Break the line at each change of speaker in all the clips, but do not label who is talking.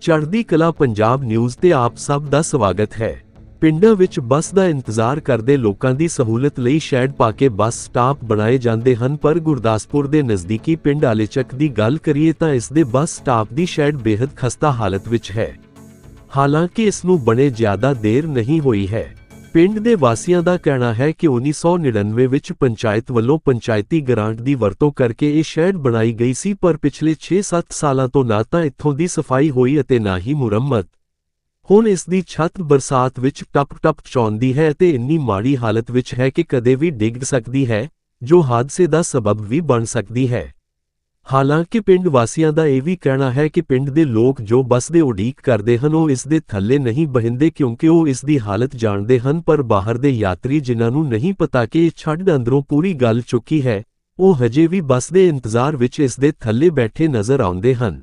ਚੜ੍ਹਦੀ ਕਲਾ ਪੰਜਾਬ ਨਿਊਜ਼ ਤੇ ਆਪ ਸਭ ਦਾ ਸਵਾਗਤ ਹੈ। ਪਿੰਡਾਂ ਵਿੱਚ ਬੱਸ ਦਾ ਇੰਤਜ਼ਾਰ ਕਰਦੇ ਲੋਕਾਂ ਦੀ ਸਹੂਲਤ ਲਈ ਸ਼ੈਡ ਪਾ ਕੇ ਬੱਸ ਸਟਾਪ ਬਣਾਏ ਜਾਂਦੇ ਹਨ, ਪਰ ਗੁਰਦਾਸਪੁਰ ਦੇ ਨਜ਼ਦੀਕੀ ਪਿੰਡ ਆਲੇਚੱਕ ਦੀ ਗੱਲ ਕਰੀਏ ਤਾਂ ਇਸ ਦੇ ਬੱਸ ਸਟਾਪ ਦੀ ਸ਼ੈਡ ਬੇहद ਖਸਤਾ ਹਾਲਤ ਵਿੱਚ ਹੈ। ਹਾਲਾਂਕਿ ਇਸ ਨੂੰ ਬਣੇ ਜ਼ਿਆਦਾ ਦੇਰ ਨਹੀਂ ਹੋਈ ਹੈ। ਪਿੰਡ ਦੇ ਵਾਸੀਆਂ ਦਾ ਕਹਿਣਾ ਹੈ ਕਿ 1999 ਵਿੱਚ ਪੰਚਾਇਤ ਵੱਲੋਂ ਪੰਚਾਇਤੀ ਗ੍ਰਾਂਟ ਦੀ ਵਰਤੋਂ ਕਰਕੇ ਇਹ ਸ਼ੈਡ ਬਣਾਈ ਗਈ ਸੀ, ਪਰ ਪਿਛਲੇ 6-7 ਸਾਲਾਂ ਤੋਂ ਨਾ ਤਾਂ ਇੱਥੋਂ ਦੀ ਸਫ਼ਾਈ ਹੋਈ ਅਤੇ ਨਾ ਹੀ ਮੁਰੰਮਤ। ਹੁਣ ਇਸ ਦੀ ਛੱਤ ਬਰਸਾਤ ਵਿੱਚ ਟਪ-ਟਪ ਚੌਂਦੀ ਹੈ ਅਤੇ ਇੰਨੀ ਮਾੜੀ ਹਾਲਤ ਵਿੱਚ ਹੈ ਕਿ ਕਦੇ ਵੀ ਡਿੱਗ ਸਕਦੀ ਹੈ, ਜੋ ਹਾਦਸੇ ਦਾ ਸਬਬ ਵੀ ਬਣ ਸਕਦੀ ਹੈ। ਹਾਲਾਂਕਿ ਪਿੰਡ ਵਾਸੀਆਂ ਦਾ ਇਹ ਵੀ ਕਹਿਣਾ ਹੈ ਕਿ ਪਿੰਡ ਦੇ ਲੋਕ ਜੋ ਬੱਸ ਦੇ ਉਡੀਕ ਕਰਦੇ ਹਨ, ਉਹ ਇਸ ਦੇ ਥੱਲੇ ਨਹੀਂ ਬਹਿੰਦੇ ਕਿਉਂਕਿ ਉਹ ਇਸ ਦੀ ਹਾਲਤ ਜਾਣਦੇ ਹਨ, ਪਰ ਬਾਹਰ ਦੇ ਯਾਤਰੀ ਜਿਨ੍ਹਾਂ ਨੂੰ ਨਹੀਂ ਪਤਾ ਕਿ ਇਹ ਛੱਡ ਅੰਦਰੋਂ ਪੂਰੀ ਗੱਲ ਚੁੱਕੀ ਹੈ, ਉਹ ਹਜੇ ਵੀ ਬੱਸ ਦੇ ਇੰਤਜ਼ਾਰ ਵਿੱਚ ਇਸ ਦੇ ਥੱਲੇ ਬੈਠੇ ਨਜ਼ਰ ਆਉਂਦੇ ਹਨ।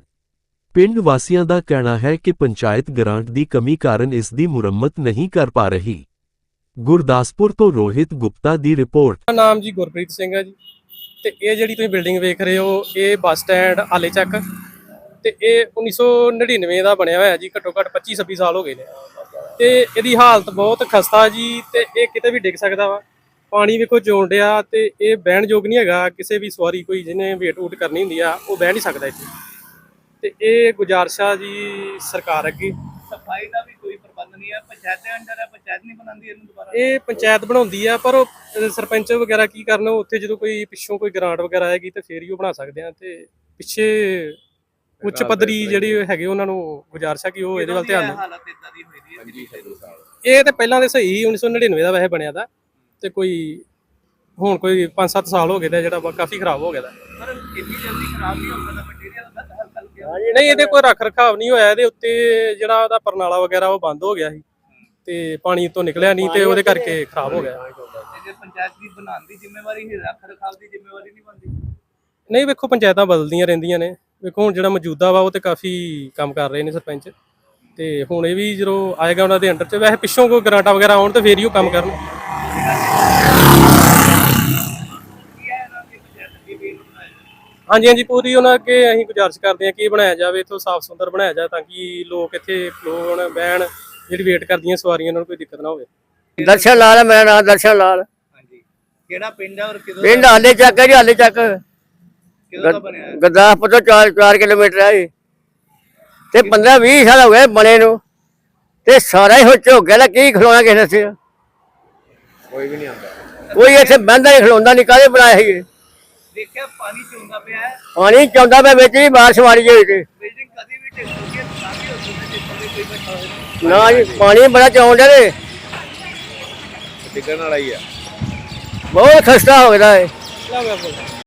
ਪਿੰਡ ਵਾਸੀਆਂ ਦਾ ਕਹਿਣਾ ਹੈ ਕਿ ਪੰਚਾਇਤ ਗ੍ਰਾਂਟ ਦੀ ਕਮੀ ਕਾਰਨ ਇਸ ਦੀ ਮੁਰੰਮਤ ਨਹੀਂ ਕਰ ਪਾ ਰਹੀ। ਗੁਰਦਾਸਪੁਰ ਤੋਂ ਰੋਹਿਤ ਗੁਪਤਾ ਦੀ ਰਿਪੋਰਟ।
ਨਾਮ ਜੀ ਗੁਰਪ੍ਰੀਤ ਸਿੰਘ ਹੈ ਜੀ। ਤੇ ਇਹ ਜਿਹੜੀ ਤੁਸੀਂ ਬਿਲਡਿੰਗ ਵੇਖ ਰਹੇ ਹੋ, ਇਹ ਬੱਸ ਸਟੈਂਡ ਆਲੇ ਚੱਕ ਤੇ ਇਹ 1999 ਦਾ ਬਣਿਆ ਹੋਇਆ ਜੀ, ਘੱਟੋ ਘੱਟ 25 26 ਸਾਲ ਹੋ ਗਏ ਨੇ। ਤੇ ਇਹਦੀ ਹਾਲਤ ਬਹੁਤ ਖਸਤਾ ਜੀ ਤੇ ਇਹ ਕਿਤੇ ਵੀ ਡਿੱਗ ਸਕਦਾ ਵਾ। ਪਾਣੀ ਵੇਖੋ ਚੋਣ ਡਿਆ ਤੇ ਇਹ ਬਹਿਣ ਯੋਗ ਨਹੀਂ ਹੈਗਾ, ਕਿਸੇ ਵੀ ਸਵਾਰੀ ਕੋਈ ਜਿਹਨੇ ਵੇਟ ਵੂਟ ਕਰਨੀ ਹੁੰਦੀ ਆ, ਉਹ ਬਹਿ ਨਹੀਂ ਸਕਦਾ ਇੱਥੇ। ਤੇ ਇਹ ਗੁਜ਼ਾਰਿਸ਼ ਆ ਜੀ ਸਰਕਾਰ ਅੱਗੇ।
ਸਫ਼ਾਈ ਦਾ ਵੀ ਕੋਈ ਪ੍ਰਬੰਧ ਨਹੀਂ ਹੈ ਪੰਚਾਇਤ ਦੇ ਅੰਡਰ ਹੈ ਪੰਚਾਇਤ ਨਹੀਂ ਬਣਾਉਂਦੀ ਇਹਨੂੰ ਦੁਬਾਰਾ?
ਇਹ ਪੰਚਾਇਤ ਬਣਾਉਂਦੀ ਆ ਪਰ ਉਹ ਸਰਪੰਚ ਵਗੈਰਾ ਕੀ ਕਰਨ ਉਹ ਉੱਥੇ ਜਦੋਂ ਕੋਈ ਪਿੱਛੋਂ ਕੋਈ ਗ੍ਰਾਂਟ ਵਗੈਰਾ ਆਏਗੀ ਤੇ ਫੇਰ ਹੀ ਉਹ ਬਣਾ ਸਕਦੇ ਆ ਤੇ ਪਿੱਛੇ ਉੱਚ ਪੱਧਰੀ ਜਿਹੜੀ ਹੈਗੇ ਉਹਨਾਂ ਨੂੰ ਗੁਜ਼ਾਰਿਸ਼ ਆ ਕਿ ਉਹ ਇਹਦੇ ਵੱਲ ਧਿਆਨ ਦੇਣ।
ਹਾਲਤ ਇਦਾਂ ਦੀ ਹੋਈ ਦੀ ਹੈ
ਇਹ ਤੇ ਪਹਿਲਾਂ ਦੇ ਸਹੀ 1999 ਦਾ ਵੈਸੇ ਬਣਿਆ ਦਾ ਤੇ ਕੋਈ ਹੁਣ ਕੋਈ 5-7 ਸਾਲ ਹੋ ਗਏ ਦਾ ਜਿਹੜਾ ਵਾ ਕਾਫੀ ਖਰਾਬ ਹੋ ਗਿਆ ਦਾ
ਪਰ ਇੰਨੀ ਜਲਦੀ ਖਰਾਬ ਨਹੀਂ ਹੋ ਸਕਦਾ ਮਟੀਰੀਅਲ ਦਾ ਹਲਕਾ ਗਿਆ
ਨਹੀਂ ਇਹਦੇ ਕੋਈ ਰੱਖ ਰਖਾਵ ਨਹੀਂ ਹੋਇਆ ਇਹਦੇ ਉੱਤੇ ਜਿਹੜਾ ਉਹਦਾ ਪਰਨਾਲਾ ਵਗੈਰਾ ਉਹ ਬੰਦ ਹੋ ਗਿਆ ਸੀ ਤੇ ਪਾਣੀ ਤੋਂ ਨਿਕਲਿਆ ਨਹੀਂ ਤੇ ਉਹਦੇ ਕਰਕੇ ਖਰਾਬ ਹੋ ਗਿਆ।
ਤੇ ਜੇ ਪੰਚਾਇਤ ਦੀ ਬਣਾਉਣ ਦੀ ਜ਼ਿੰਮੇਵਾਰੀ ਹੈ ਰੱਖ ਰਖਾਵ ਦੀ ਜ਼ਿੰਮੇਵਾਰੀ ਨਹੀਂ ਬਣਦੀ?
ਨਹੀਂ ਵੇਖੋ ਪੰਚਾਇਤਾਂ ਬਦਲਦੀਆਂ ਰਹਿੰਦੀਆਂ ਨੇ। ਵੇਖੋ ਹੁਣ ਜਿਹੜਾ ਮੌਜੂਦਾ ਵਾ ਉਹ ਤੇ ਕਾਫੀ ਕੰਮ ਕਰ ਰਹੇ ਨੇ ਸਰਪੰਚ। ਤੇ ਹੁਣ ਇਹ ਵੀ ਜਦੋਂ ਆਏਗਾ ਉਹਨਾਂ ਦੇ ਅੰਡਰ ਚ ਵੈਸੇ ਪਿੱਛੋਂ ਕੋਈ ਗਰਾਂਟਾ ਵਗੈਰਾ ਆਉਣ ਤੇ ਫੇਰ ਹੀ ਉਹ ਕੰਮ ਕਰਨ
ਕੀ ਹੈ ਨਾ ਕਿ ਪੰਚਾਇਤ ਅੱਗੇ ਵੀ ਇਹਨੂੰ ਬਣਾਇਆ ਜਾਵੇ।
ਹਾਂਜੀ ਹਾਂਜੀ ਪੂਰੀ ਉਹਨਾਂ ਅੱਗੇ ਅਸੀਂ ਗੁਜ਼ਾਰਿਸ਼ ਕਰਦੇ ਹਾਂ ਕਿ ਇਹ ਬਣਾਇਆ ਜਾਵੇ ਇਥੋਂ ਸਾਫ਼ ਸੁੰਦਰ ਬਣਾਇਆ ਜਾਏ ਤਾਂ ਕਿ ਲੋਕ ਇੱਥੇ ਖਲੋਣ ਬਹਿਣ ਜਿਹੜੀ ਵੇਟ ਕਰਦੀਆਂ ਸਵਾਰੀਆਂ ਉਹਨਾਂ ਨੂੰ ਕੋਈ ਦਿੱਕਤ ਨਾ ਹੋਵੇ।
ਦਰਸ਼ਨ ਲਾਲ ਹੈ ਮੇਰਾ ਨਾਮ ਦਰਸ਼ਨ ਲਾਲ।
ਹਾਂਜੀ। ਕਿਹੜਾ ਪਿੰਡ ਹੈ ਔਰ ਕਿਦੋਂ
ਪਿੰਡ ਹਾਲੇ ਚੱਕ ਹੈ ਜੀ ਹਾਲੇ ਚੱਕ।
ਕਿਦੋਂ ਦਾ ਬਣਿਆ ਹੈ?
ਗੁਰਦਾਸਪੁਰ ਤੋਂ 4 4 ਕਿਲੋਮੀਟਰ ਹੈ ਜੀ। ਤੇ 15 20 ਸਾਲ ਹੋ ਗਏ ਬਣੇ ਨੂੰ। ਤੇ ਸਾਰਾ ਹੀ ਹੋ ਝੁੱਕ ਗਿਆ ਤਾਂ ਕੀ ਖਲੋਣਾ ਕਿਸੇ ਨੇ ਕੋਈ ਵੀ ਨਹੀਂ ਆਉਂਦਾ। ਕੋਈ ਇੱਥੇ ਬੰਦਾ ਨਹੀਂ ਖਲੋਂਦਾ ਨਹੀਂ ਕਾਹਦੇ ਬਣਾਏ ਹੈਗੇ
ਦੇਖਿਆ ਪਾਣੀ ਚੁੰਦਾ ਪਿਆ ਹੈ?
ਪਾਣੀ ਚਾਉਂਦਾ ਪਿਆ ਵਿੱਚ ਹੀ ਬਾਰਿਸ਼ ਮਾਰੀ ਜੇ ਵਿੱਚ
ਬਿਲਡਿੰਗ ਕਦੀ ਵੀ ਡਿੱਗ ਸਕਦੀ ਹੈ ਤਾਂ ਵੀ ਹੋ ਸਕਦਾ ਜੇ ਥੱਲੇ ਕੋਈ ਬੈਠਾ ਹੋਵੇ।
ਨਾ ਜੀ ਪਾਣੀ ਬੜਾ ਚਾਉਂਦਾ ਨੇ
ਡਿੱਗਣ ਵਾਲਾ ਹੀ ਆ।
ਬਹੁਤ ਖਸਤਾ ਹੋ ਗਿਆ ਹੈ